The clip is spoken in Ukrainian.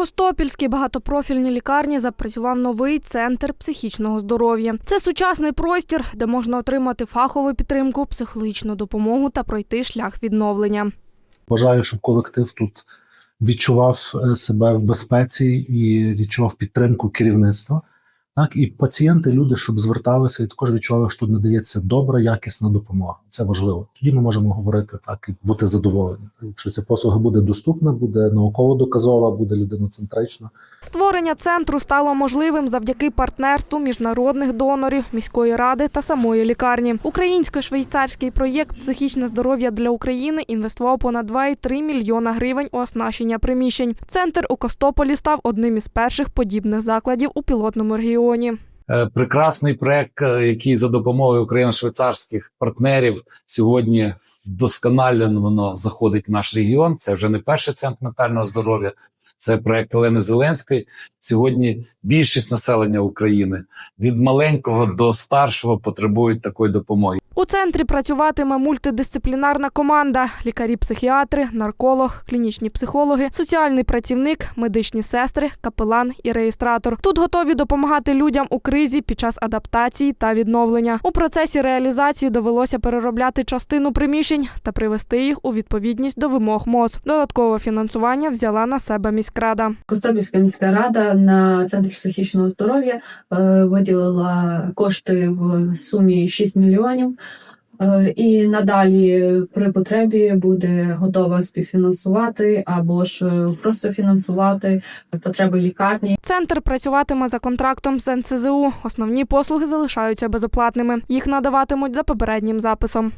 Костопільській багатопрофільній лікарні запрацював новий центр психічного здоров'я. Це сучасний простір, де можна отримати фахову підтримку, психологічну допомогу та пройти шлях відновлення. Бажаю, щоб колектив тут відчував е, себе в безпеці і відчував підтримку керівництва. Так, і пацієнти, люди, щоб зверталися і також відчували, що надається добра, якісна допомога. Це важливо. Тоді ми можемо говорити так і бути задоволені. Якщо ця послуга буде доступна, буде науково доказова, буде людиноцентрична. Створення центру стало можливим завдяки партнерству міжнародних донорів, міської ради та самої лікарні. Українсько-швейцарський проєкт Психічне здоров'я для України інвестував понад 2,3 мільйона гривень у оснащення приміщень. Центр у Костополі став одним із перших подібних закладів у пілотному регіоні. Е, прекрасний проект, е, який за допомогою україно-швейцарських партнерів сьогодні вдосконалено заходить в наш регіон. Це вже не перший центр ментального здоров'я. Це проект Олени Зеленської. Сьогодні більшість населення України від маленького до старшого потребують такої допомоги. Центрі працюватиме мультидисциплінарна команда: лікарі-психіатри, нарколог, клінічні психологи, соціальний працівник, медичні сестри, капелан і реєстратор. Тут готові допомагати людям у кризі під час адаптації та відновлення. У процесі реалізації довелося переробляти частину приміщень та привести їх у відповідність до вимог МОЗ. Додаткове фінансування взяла на себе міськрада. Костопільська міська рада на центр психічного здоров'я е, виділила кошти в сумі 6 мільйонів. Е, І надалі при потребі буде готова співфінансувати або ж е, просто фінансувати потреби лікарні. Центр працюватиме за контрактом з НСЗУ. Основні послуги залишаються безоплатними. Їх надаватимуть за попереднім записом.